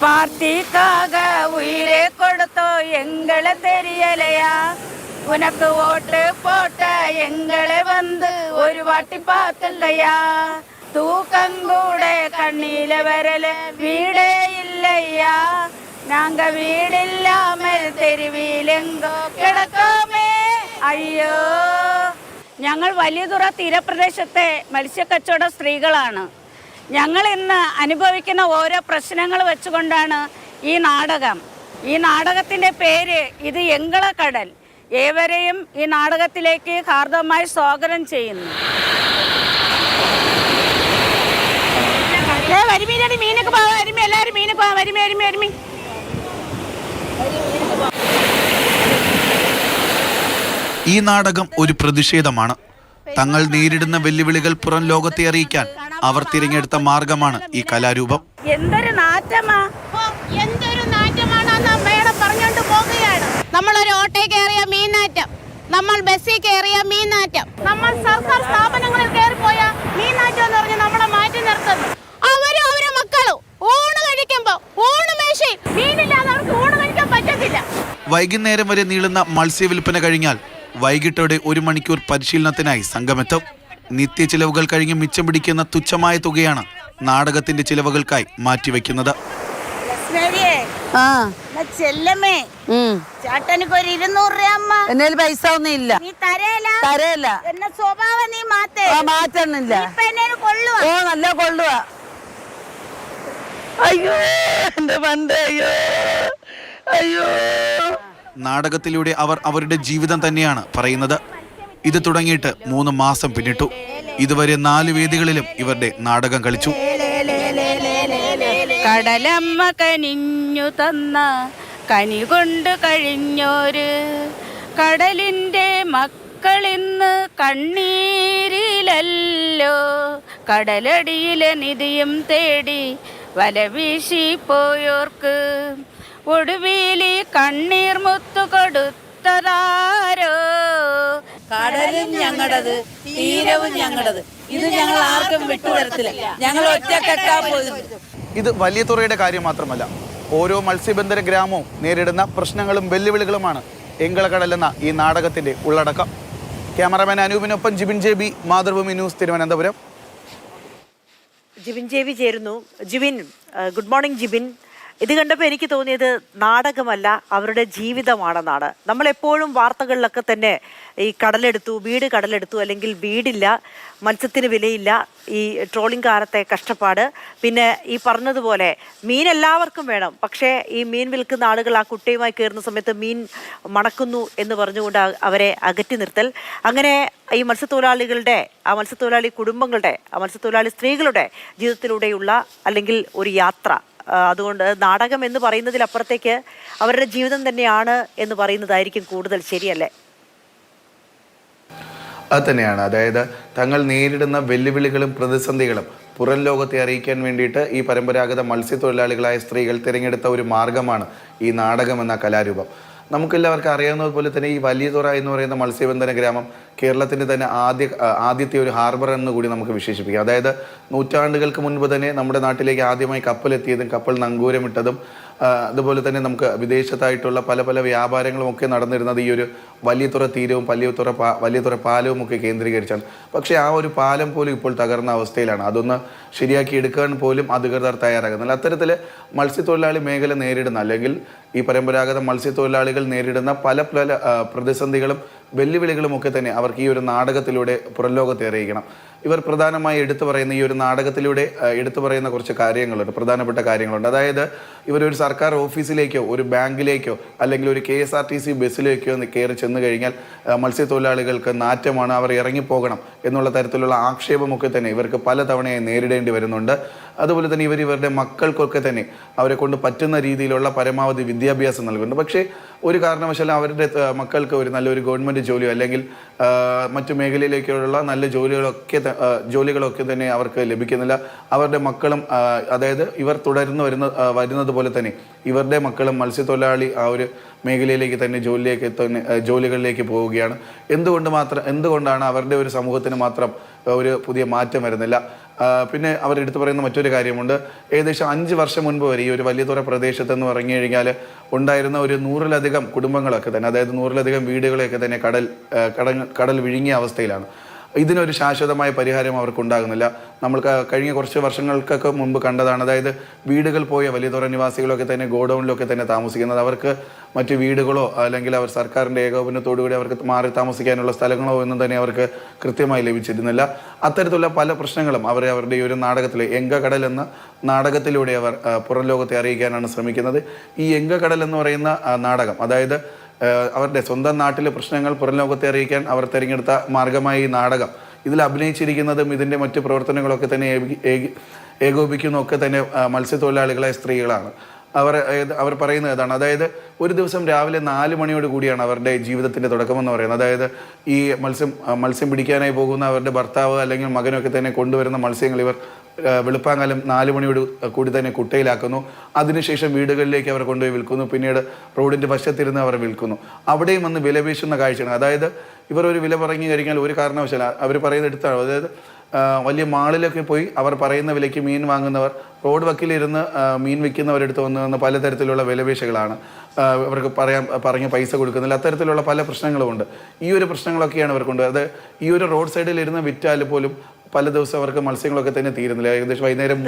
പാർട്ടിക്കാക ഉയരെ കൊടുത്തോ എങ്ങളെ തെരിയലയാ? ഉനക്ക് വോട്ട് പോട്ട എങ്ങളെ വന്ന് ഒരു വാട്ടി തൂക്കം കൂടെ കണ്ണീലെ വരൽ വീടേ ഇല്ലയ്യാ நாங்க വീടില്ലാമൽ തെരുവിലെങ്കോ കിടക്കാമേ? അയ്യോ. ഞങ്ങൾ വലിയതുറ തീരപ്രദേശത്തെ മത്സ്യക്കച്ചവട സ്ത്രീകളാണ്. ഞങ്ങൾ ഇന്ന് അനുഭവിക്കുന്ന ഓരോ പ്രശ്നങ്ങൾ വെച്ചുകൊണ്ടാണ് ഈ നാടകം. ഈ നാടകത്തിന്റെ പേര് ഇത് എങ്കളക്കടൽ ഏവരെയും ഈ നാടകത്തിലേക്ക് ഹാർദവമായി സ്വാഗതം ചെയ്യുന്നു. എല്ലാവരും ഈ നാടകം ഒരു പ്രതിഷേധമാണ്. തങ്ങൾ നേരിടുന്ന വെല്ലുവിളികൾ പുറം ലോകത്തെ അറിയിക്കാൻ അവർ തിരഞ്ഞെടുത്ത മാർഗമാണ് ഈ കലാരൂപം. എന്തൊരു നാറ്റമാ. എന്തൊരു നാറ്റമാണെന്ന് മേഡം പറഞ്ഞോണ്ട് പോകുകയാണ് നമ്മൾ ഒരു ഓട്ടോ കയറിയ മീനാറ്റം നമ്മൾ ബസ്സിൽ കയറിയ മീനാറ്റം നമ്മൾ സർക്കാർ സ്ഥാപനങ്ങളിൽ കയറിപ്പോയ മീനാറ്റം എന്ന് പറഞ്ഞ് നമ്മളെ മാറ്റി നിർത്തുന്നു. അവരും അവരെ മക്കളും ഊണ് കഴിക്കുമ്പോ ഊണ് മേശയിൽ മീനില്ലാതെ അവർക്ക് ഊണ് കഴിക്കാൻ പറ്റത്തില്ല. വൈകുന്നേരം വരെ നീളുന്ന മത്സ്യവില്പന കഴിഞ്ഞാൽ വൈകിട്ടോടെ ഒരു മണിക്കൂർ പരിശീലനത്തിനായി സംഘമെത്തും. നിത്യ ചിലവുകൾ കഴിഞ്ഞ് മിച്ചം പിടിക്കുന്ന തുച്ഛമായ തുകയാണ് നാടകത്തിന്റെ ചിലവുകൾക്കായി മാറ്റിവെക്കുന്നത്. ചെല്ലമ്മേ. ചേട്ടനിക്ക് ഒരു ഇരുന്നൂറ് രൂപ അമ്മ. പൈസ ഒന്നും ഇല്ല. നീ തരേല. തരേല. എന്ന സ്വഭാവം നീ മാത്തേ. ആ മാറ്റണില്ല ഇപ്പൊ എന്നെ കൊള്ളുക ഓ നല്ല കൊള്ളുക അയ്യോ എന്റെ പണ്ട് അയ്യോ അയ്യോ. നാടകത്തിലൂടെ അവർ അവരുടെ ജീവിതം തന്നെയാണ് പറയുന്നത്. ഇത് തുടങ്ങിയിട്ട് മൂന്ന് മാസം പിന്നിട്ടു. ഇതുവരെ നാല് വേദികളിലും ഇവരുടെ നാടകം കളിച്ചു. കടലമ്മ കനിഞ്ഞു തന്ന കനി കൊണ്ട് കഴിഞ്ഞോര്. കടലിന്റെ മക്കളിന്ന് കണ്ണീരിലല്ലോ. കടലടിയിലെ നിധിയും തേടി വല വീശി പോയോർക്ക് ഒടുവിലി കണ്ണീർ മുത്തു കൊടുത്തതാരോ? കടലും ഞങ്ങളുടേത് തീരവും ഞങ്ങളുടേത് ഇത് ഞങ്ങൾ ആർക്കും വിട്ടുതരത്തില്ല ഞങ്ങൾ ഒറ്റക്കെട്ടാ പോയത് ഇത് വലിയ തുറയുടെ കാര്യം മാത്രമല്ല. ഓരോ മത്സ്യബന്ധന ഗ്രാമവും നേരിടുന്ന പ്രശ്നങ്ങളും വെല്ലുവിളികളുമാണ് എങ്കളകടൽ എന്ന ഈ നാടകത്തിന്റെ ഉള്ളടക്കം. Cameraman അനൂപിനൊപ്പം Jibin J B Mathrubhumi news Thiruvananthapuram. Jibin J B ചേരുന്നു. Jibin good morning Jibin. ഇത് കണ്ടപ്പോൾ എനിക്ക് തോന്നിയത് നാടകമല്ല അവരുടെ ജീവിതമാണെന്നാണ്. നമ്മളെപ്പോഴും വാർത്തകളിലൊക്കെ തന്നെ ഈ കടലെടുത്തു വീട് കടലെടുത്തു അല്ലെങ്കിൽ വീടില്ല മത്സ്യത്തിന് വിലയില്ല ഈ ട്രോളിംഗ് കാലത്തെ കഷ്ടപ്പാട്. പിന്നെ ഈ പറഞ്ഞതുപോലെ മീൻ എല്ലാവർക്കും വേണം. പക്ഷേ ഈ മീൻ വിൽക്കുന്ന ആളുകൾ ആ കുട്ടിയുമായി കയറുന്ന സമയത്ത് മീൻ മണക്കുന്നു എന്ന് പറഞ്ഞുകൊണ്ട് അവരെ അകറ്റി നിർത്തൽ. അങ്ങനെ ഈ മത്സ്യത്തൊഴിലാളികളുടെ ആ മത്സ്യത്തൊഴിലാളി കുടുംബങ്ങളുടെ ആ മത്സ്യത്തൊഴിലാളി സ്ത്രീകളുടെ ജീവിതത്തിലൂടെയുള്ള അല്ലെങ്കിൽ ഒരു യാത്ര അതുകൊണ്ട് നാടകം എന്ന് പറയുന്നതിലപ്പുറത്തേക്ക് അവരുടെ ജീവിതം തന്നെയാണ് എന്ന് പറയുന്നതായിരിക്കും കൂടുതൽ ശരിയല്ലേ? അത് തന്നെയാണ്. അതായത് തങ്ങൾ നേരിടുന്ന വെല്ലുവിളികളും പ്രതിസന്ധികളും പുറം ലോകത്തെ അറിയിക്കാൻ വേണ്ടിയിട്ട് ഈ പരമ്പരാഗത മത്സ്യത്തൊഴിലാളികളായ സ്ത്രീകൾ തിരഞ്ഞെടുത്ത ഒരു മാർഗമാണ് ഈ നാടകം എന്ന കലാരൂപം. നമുക്കെല്ലാവർക്കും അറിയാവുന്നത് പോലെ തന്നെ ഈ വലിയ തുറ എന്ന് പറയുന്ന മത്സ്യബന്ധന ഗ്രാമം കേരളത്തിന്റെ തന്നെ ആദ്യ ആദ്യത്തെ ഒരു ഹാർബർ എന്ന് കൂടി നമുക്ക് വിശേഷിപ്പിക്കാം. അതായത് നൂറ്റാണ്ടുകൾക്ക് മുൻപ് തന്നെ നമ്മുടെ നാട്ടിലേക്ക് ആദ്യമായി കപ്പലെത്തിയതും കപ്പൽ നങ്കൂരമിട്ടതും അതുപോലെ തന്നെ നമുക്ക് വിദേശത്തായിട്ടുള്ള പല പല വ്യാപാരങ്ങളും ഒക്കെ നടന്നിരുന്നത് ഈ ഒരു വലിയതുറ തീരവും വലിയതുറ പാ വലിയതുറ പാലവും ഒക്കെ കേന്ദ്രീകരിച്ചാണ്. പക്ഷേ ആ ഒരു പാലം പോലും ഇപ്പോൾ തകർന്ന അവസ്ഥയിലാണ്. അതൊന്ന് ശരിയാക്കി എടുക്കാൻ പോലും അധികൃതർ തയ്യാറാകുന്നില്ല. അത്തരത്തിൽ മത്സ്യത്തൊഴിലാളി മേഖല നേരിടുന്ന അല്ലെങ്കിൽ ഈ പരമ്പരാഗത മത്സ്യത്തൊഴിലാളികൾ നേരിടുന്ന പല പല പ്രതിസന്ധികളും വെല്ലുവിളികളും ഒക്കെ തന്നെ അവർക്ക് ഈ ഒരു നാടകത്തിലൂടെ പുറംലോകത്തെ അറിയിക്കണം. ഇവർ പ്രധാനമായി എടുത്തു പറയുന്ന ഈ ഒരു നാടകത്തിലൂടെ എടുത്തു പറയുന്ന കുറച്ച് കാര്യങ്ങളുണ്ട് പ്രധാനപ്പെട്ട കാര്യങ്ങളുണ്ട്. അതായത് ഇവരൊരു സർക്കാർ ഓഫീസിലേക്കോ ഒരു ബാങ്കിലേക്കോ അല്ലെങ്കിൽ ഒരു K S R T C ബസ്സിലേക്കോ ഒന്ന് കയറി ചെന്ന് കഴിഞ്ഞാൽ മത്സ്യത്തൊഴിലാളികൾക്ക് നാറ്റമാണ് അവർ ഇറങ്ങിപ്പോകണം എന്നുള്ള തരത്തിലുള്ള ആക്ഷേപമൊക്കെ തന്നെ ഇവർക്ക് പല തവണയായി നേരിടേണ്ടി വരുന്നുണ്ട്. അതുപോലെ തന്നെ ഇവർ ഇവരുടെ മക്കൾക്കൊക്കെ തന്നെ അവരെ കൊണ്ട് പറ്റുന്ന രീതിയിലുള്ള പരമാവധി വിദ്യാഭ്യാസം നൽകുന്നുണ്ട്. പക്ഷേ ഒരു കാരണവശാലും അവരുടെ മക്കൾക്ക് ഒരു നല്ലൊരു ഗവൺമെന്റ് ജോലിയോ അല്ലെങ്കിൽ മറ്റു മേഖലയിലേക്കുള്ള നല്ല ജോലികളൊക്കെ ജോലികളൊക്കെ തന്നെ അവർക്ക് ലഭിക്കുന്നില്ല. അവരുടെ മക്കളും അതായത് ഇവർ തുടർന്ന് വരുന്ന വരുന്നത് പോലെ തന്നെ ഇവരുടെ മക്കളും മത്സ്യത്തൊഴിലാളി ആ ഒരു മേഖലയിലേക്ക് തന്നെ ജോലിയിലേക്ക് തന്നെ ജോലികളിലേക്ക് പോവുകയാണ്. എന്തുകൊണ്ട് മാത്രം എന്തുകൊണ്ടാണ് അവരുടെ ഒരു സമൂഹത്തിന് മാത്രം ഒരു പുതിയ മാറ്റം വരുന്നില്ല? പിന്നെ അവർ എടുത്തു പറയുന്ന മറ്റൊരു കാര്യമുണ്ട്. ഏകദേശം അഞ്ച് വർഷം മുൻപ് വരെ ഈ ഒരു വലിയതുറ പ്രദേശത്ത് എന്ന് പറഞ്ഞു കഴിഞ്ഞാൽ ഉണ്ടായിരുന്ന ഒരു നൂറിലധികം കുടുംബങ്ങളൊക്കെ തന്നെ അതായത് നൂറിലധികം വീടുകളെയൊക്കെ തന്നെ കടൽ കടൽ കടൽ വിഴുങ്ങിയ അവസ്ഥയിലാണ്. ഇതിനൊരു ശാശ്വതമായ പരിഹാരം അവർക്കുണ്ടാകുന്നില്ല. നമ്മൾ കഴിഞ്ഞ കുറച്ച് വർഷങ്ങൾക്കൊക്കെ മുമ്പ് കണ്ടതാണ്. അതായത് വീടുകൾ പോയ വലിയതുറ നിവാസികളൊക്കെ തന്നെ ഗോഡൗണിലൊക്കെ തന്നെ താമസിക്കുന്നത്. അവർക്ക് മറ്റ് വീടുകളോ അല്ലെങ്കിൽ അവർ സർക്കാരിന്റെ ഏകോപനത്തോടുകൂടി അവർക്ക് മാറി താമസിക്കാനുള്ള സ്ഥലങ്ങളോ ഒന്നും തന്നെ അവർക്ക് കൃത്യമായി ലഭിച്ചിരുന്നില്ല. അത്തരത്തിലുള്ള പല പ്രശ്നങ്ങളും അവർ അവരുടെ ഈ ഒരു നാടകത്തിൽ എങ്കകടൽ എന്ന നാടകത്തിലൂടെ അവർ പുറം ലോകത്തെ അറിയിക്കാനാണ് ശ്രമിക്കുന്നത്. ഈ എങ്കകടൽ എന്ന് പറയുന്ന നാടകം അതായത് അവരുടെ സ്വന്തം നാട്ടിലെ പ്രശ്നങ്ങൾ പുറം ലോകത്തെ അറിയിക്കാൻ അവർ തിരഞ്ഞെടുത്ത മാർഗമായി ഈ നാടകം. ഇതിൽ അഭിനയിച്ചിരിക്കുന്നതും ഇതിന്റെ മറ്റ് പ്രവർത്തനങ്ങളൊക്കെ തന്നെ ഏകോപിക്കുന്നൊക്കെ ഏകി- തന്നെ മത്സ്യത്തൊഴിലാളികളായ സ്ത്രീകളാണ്. അവർ അവർ പറയുന്നത് ഏതാണ് അതായത് ഒരു ദിവസം രാവിലെ നാല് മണിയോട് കൂടിയാണ് അവരുടെ ജീവിതത്തിന്റെ തുടക്കമെന്ന് പറയുന്നത്. അതായത് ഈ മത്സ്യം മത്സ്യം പിടിക്കാനായി പോകുന്ന അവരുടെ ഭർത്താവ് അല്ലെങ്കിൽ മകനൊക്കെ തന്നെ കൊണ്ടുവരുന്ന മത്സ്യങ്ങൾ ഇവർ വെളുപ്പാങ്കാലം നാല് മണിയോട് കൂടി തന്നെ കുട്ടയിലാക്കുന്നു. അതിനുശേഷം വീടുകളിലേക്ക് അവർ കൊണ്ടുപോയി വിൽക്കുന്നു. പിന്നീട് റോഡിന്റെ വശത്തിരുന്ന് അവർ വിൽക്കുന്നു. അവിടെയും വന്ന് വിലപേശുന്ന കാഴ്ചയാണ്. അതായത് ഇവർ ഒരു വില പറഞ്ഞു കഴിഞ്ഞാൽ ഒരു കാരണവശാല അവർ പറയുന്ന എടുത്താണ്. അതായത് വലിയ മാളിലൊക്കെ പോയി അവർ പറയുന്ന വിലയ്ക്ക് മീൻ വാങ്ങുന്നവർ റോഡ് വക്കിലിരുന്ന് മീൻ വിൽക്കുന്നവരെടുത്ത് വന്ന് വന്ന് പലതരത്തിലുള്ള വിലപേശകളാണ് അവർക്ക് പറയാൻ പറഞ്ഞ് പൈസ കൊടുക്കുന്നില്ല. അത്തരത്തിലുള്ള പല പ്രശ്നങ്ങളുമുണ്ട് ഈ ഒരു പ്രശ്നങ്ങളൊക്കെയാണ് ഇവർക്കുണ്ട് അത് ഈ ഒരു റോഡ് സൈഡിൽ ഇരുന്ന് വിറ്റാൽ പോലും പല ദിവസം അവർക്ക് മത്സ്യങ്ങളൊക്കെ തന്നെ തീരുന്നില്ല ഏകദേശം വൈകുന്നേരം.